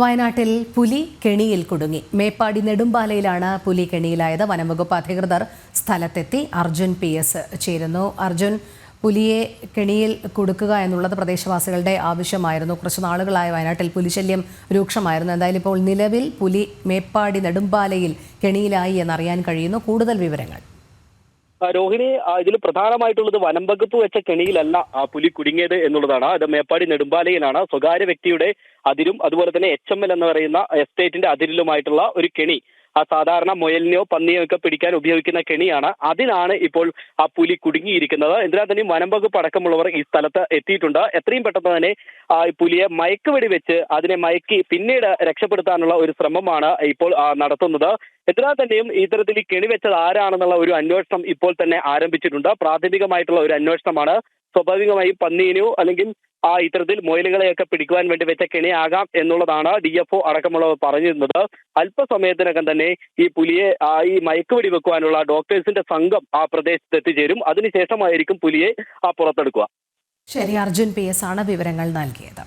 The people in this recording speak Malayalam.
വയനാട്ടിൽ പുലി കെണിയിൽ കുടുങ്ങി. മേപ്പാടി നെടുമ്പാലയിലാണ് പുലി കെണിയിലായത്. വനംവകുപ്പ് അധികൃതർ സ്ഥലത്തെത്തി അർജുൻ പി എസ് ചേരുന്നു. അർജുൻ പുലിയെ കെണിയിൽ കൊടുക്കുക എന്നുള്ളത് പ്രദേശവാസികളുടെ ആവശ്യമായിരുന്നു. കുറച്ച് നാളുകളായ വയനാട്ടിൽ പുലിശല്യം രൂക്ഷമായിരുന്നു. എന്തായാലും ഇപ്പോൾ നിലവിൽ പുലി മേപ്പാടി നെടുമ്പാലയിൽ കെണിയിലായി എന്നറിയാൻ കഴിയുന്നു. കൂടുതൽ വിവരങ്ങൾ. രോഹിണി ഇതിൽ പ്രധാനമായിട്ടുള്ളത് വനം വകുപ്പ് വെച്ച കെണിയിലല്ല ആ പുലി കുടുങ്ങിയത് എന്നുള്ളതാണ്. അത് മേപ്പാടി നെടുമ്പാലയിലാണ്. സ്വകാര്യ വ്യക്തിയുടെ അതിരും അതുപോലെ തന്നെ എച്ച് എം എൽ എന്ന് പറയുന്ന എസ്റ്റേറ്റിന്റെ അതിരിലുമായിട്ടുള്ള ഒരു കെണി. ആ സാധാരണ മുയലിനെയോ പന്നിയോ ഒക്കെ പിടിക്കാൻ ഉപയോഗിക്കുന്ന കെണിയാണ്. അതിനാണ് ഇപ്പോൾ ആ പുലി കുടുങ്ങിയിരിക്കുന്നത്. എന്തിനാ തന്നെ വനം വകുപ്പ് അടക്കമുള്ളവർ ഈ സ്ഥലത്ത് എത്തിയിട്ടുണ്ട്. എത്രയും പെട്ടെന്ന് തന്നെ ആ പുലിയെ മയക്കുവെടി വെച്ച് അതിനെ മയക്കി പിന്നീട് രക്ഷപ്പെടുത്താനുള്ള ഒരു ശ്രമമാണ് ഇപ്പോൾ നടത്തുന്നത്. എന്തിനാ തന്നെയും ഇത്തരത്തിൽ ഈ കെണി വെച്ചത് ആരാണെന്നുള്ള ഒരു അന്വേഷണം ഇപ്പോൾ തന്നെ ആരംഭിച്ചിട്ടുണ്ട്. പ്രാഥമികമായിട്ടുള്ള ഒരു അന്വേഷണമാണ് സ്വാഭാവികമായും പന്നീനെയോ അല്ലെങ്കിൽ ആ ഇത്തരത്തിൽ മുയലുകളെയൊക്കെ പിടിക്കുവാൻ വേണ്ടി വെച്ച കെണിയാകാം എന്നുള്ളതാണ് ഡി എഫ് ഒ അടക്കമുള്ളവർ പറഞ്ഞിരുന്നത്. അല്പസമയത്തിനകം തന്നെ ഈ പുലിയെ ഈ മയക്കുവെടി വെക്കുവാനുള്ള ഡോക്ടേഴ്സിന്റെ സംഘം ആ പ്രദേശത്ത് എത്തിച്ചേരും. അതിനുശേഷമായിരിക്കും പുലിയെ ആ പുറത്തെടുക്കുക. ശരി അർജുൻ പി എസ് ആണ് വിവരങ്ങൾ നൽകിയത്.